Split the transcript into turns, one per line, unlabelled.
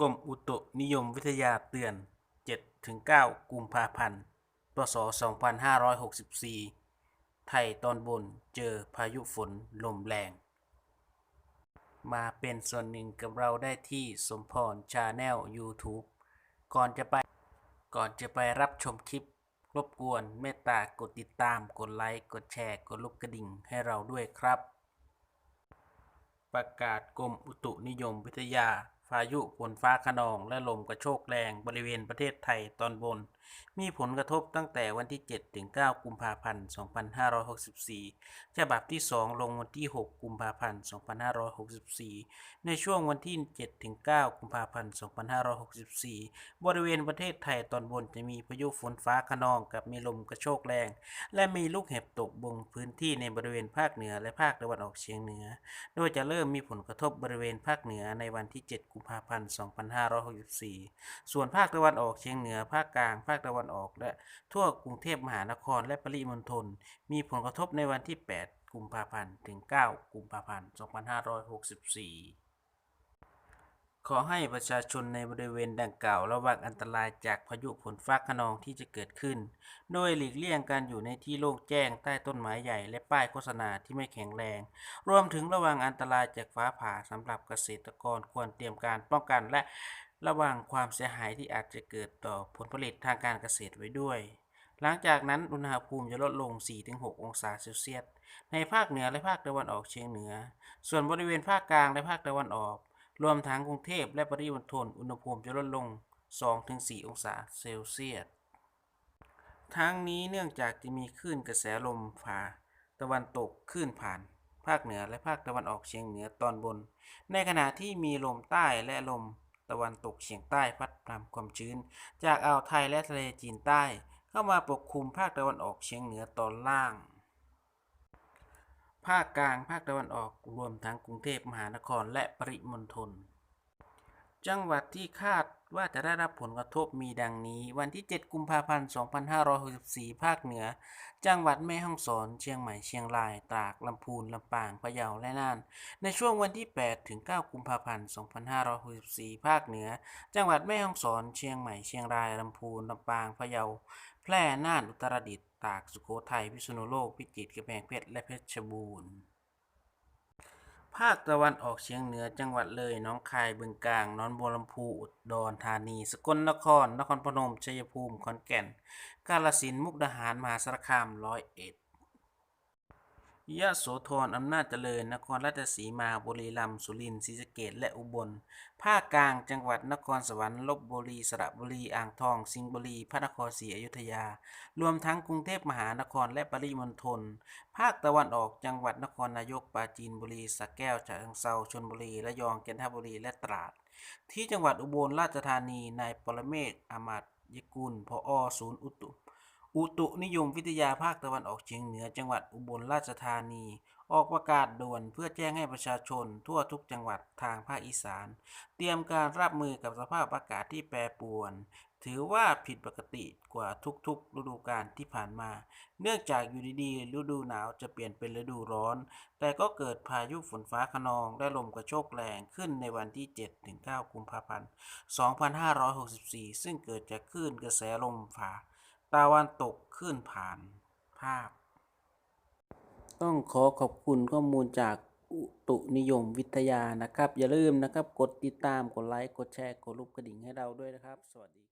กรมอุตุนิยมวิทยาเตือน 7-9 กุมภาพันธ์ พศ 2564 ไทยตอนบนเจอพายุฝนลมแรง มาเป็นส่วนหนึ่งกับเราได้ที่สมพรชาแนล YouTube ก่อนจะไป ก่อนจะไปรับชมคลิป รบกวนเมตตากดติดตาม กดไลค์ กดแชร์ กดลูกกระดิ่งให้เราด้วยครับ ประกาศกรมอุตุนิยมวิทยา พายุฝนฟ้าขนองและลมกระโชกแรงบริเวณประเทศไทยตอนบน มีผลกระทบตั้งแต่วันที่ 7 ถึง 9 กุมภาพันธ์ 2564 ฉบับที่ 2 ลงวันที่ 6 กุมภาพันธ์ 2564 ในช่วงวันที่ 7 ถึง 9 กุมภาพันธ์ 2564 บริเวณประเทศไทยตอนบนจะมีพายุฝนฟ้าขนองกับมีลมกระโชกแรง และมีลูกเห็บตกบงพื้นที่ในบริเวณภาคเหนือและภาคตะวันออกเฉียงเหนือ โดยจะเริ่มมีผลกระทบบริเวณภาคเหนือในวันที่ 7 กุมภาพันธ์ 2564 ส่วนภาคตะวันออกเฉียงเหนือ ภาคกลาง ภาคคตะวันออก และทั่วกรุงเทพมหานครและปริมณฑลมีผลกระทบในวันที่ 8 กุมภาพันธ์ถึง 9 กุมภาพันธ์ 2564 ขอให้ประชาชนในบริเวณดังกล่าวระวังอันตรายจากพายุฝนฟ้าคะนองที่จะเกิดขึ้น โดยหลีกเลี่ยงการอยู่ในที่โล่งแจ้งใต้ต้นไม้ใหญ่และป้ายโฆษณาที่ไม่แข็งแรง รวมถึงระวังอันตรายจากฟ้าผ่าสำหรับเกษตรกรควรเตรียมการป้องกันและ ระวังความเสียหายที่อาจจะเกิดต่อผลผลิตทางการเกษตรไว้ด้วย หลังจากนั้นอุณหภูมิจะลดลง 4-6 องศาเซลเซียส ในภาคเหนือและภาคตะวันออกเฉียงเหนือ ส่วนบริเวณภาคกลางและภาคตะวันออก รวมทั้งกรุงเทพและปริมณฑลอุณหภูมิจะลดลง 2-4 องศาเซลเซียส ทั้งนี้เนื่องจากจะมีคลื่นกระแสลมฝ่าตะวันตกคลื่นผ่าน ภาคเหนือและภาคตะวันออกเฉียงเหนือตอนบน ในขณะที่มีลมใต้และลม ตะวันตกเฉียงใต้พัดนำความชื้น จากอ่าวไทยและทะเลจีนใต้ เข้ามาปกคลุมภาคตะวันออกเฉียงเหนือตอนล่าง ภาคกลางภาคตะวันออกรวมทั้งกรุงเทพมหานครและปริมณฑลจังหวัดที่คาด ว่าจะได้รับผลกระทบมีดังนี้ วันที่ 7 กุมภาพันธ์ 2564 ภาคเหนือ จังหวัดแม่ฮ่องสอน เชียงใหม่ เชียงราย ตาก ลำพูน ลำปาง พะเยา และน่าน ในช่วงวันที่ 8 ถึง 9 กุมภาพันธ์ 2564 ภาคเหนือ จังหวัดแม่ฮ่องสอน เชียงใหม่ เชียงราย ลำพูน ลำปาง พะเยา แพร่ น่าน อุตรดิตถ์ ตาก สุโขทัย พิษณุโลก พิจิตร กำแพงเพชร และเพชรบูรณ์ ภาคตะวันออกเฉียงเหนือจังหวัดเลยหนองคายบึงกาฬนนบัวลำพูอุดรธานี สกลนคร นครพนมชัยภูมิขอนแก่น กาฬสินธุ์มุกดาหารมหาสารคามร้อยเอ็ด ยะโสธรอำนาจเจริญ นครราชสีมาบุรีรัมย์สุรินทร์ศรีสะเกษและอุบล ภาคกลางจังหวัดนครสวรรค์ลบบุรีสระบุรีอ่างทอง สิงห์บุรี พระนครศรีอยุธยา รวมทั้งกรุงเทพมหานครและปริมณฑลภาคตะวันออกจังหวัดนครนายกปราจีนบุรีสระแก้วฉะเชิงเทราชลบุรีระยองจันทบุรีและตราด ที่จังหวัดอุบลราชธานีนายปรเมศอามาตยกุลผอศูนย์อุตุ อุตุนิยมวิทยาภาคตะวันออกเฉียงเหนือจังหวัดอุบลราชธานี ออกประกาศด่วนเพื่อแจ้งให้ประชาชน ทั่วทุกจังหวัดทางภาคอีสาน เตรียมการรับมือกับสภาพอากาศที่แปรปรวน ถือว่าผิดปกติกว่าทุกๆ ฤดูกาลที่ผ่านมา เนื่องจากอยู่ดีๆฤดูหนาวจะเปลี่ยนเป็นฤดูร้อน แต่ก็เกิดพายุฝนฟ้าคะนองและลมกระโชกแรงขึ้นในวันที่ 7-9 กุมภาพันธ์ 2564 ซึ่งเกิดจากคลื่นกระแสลมฝ่า ตะวันตกขึ้นผ่านภาพ ต้องขอขอบคุณข้อมูลจากอุตุนิยมวิทยานะครับ อย่าลืมนะครับ กดติดตาม กดไลค์ กดแชร์ กดรูปกระดิ่งให้เราด้วยนะครับ สวัสดี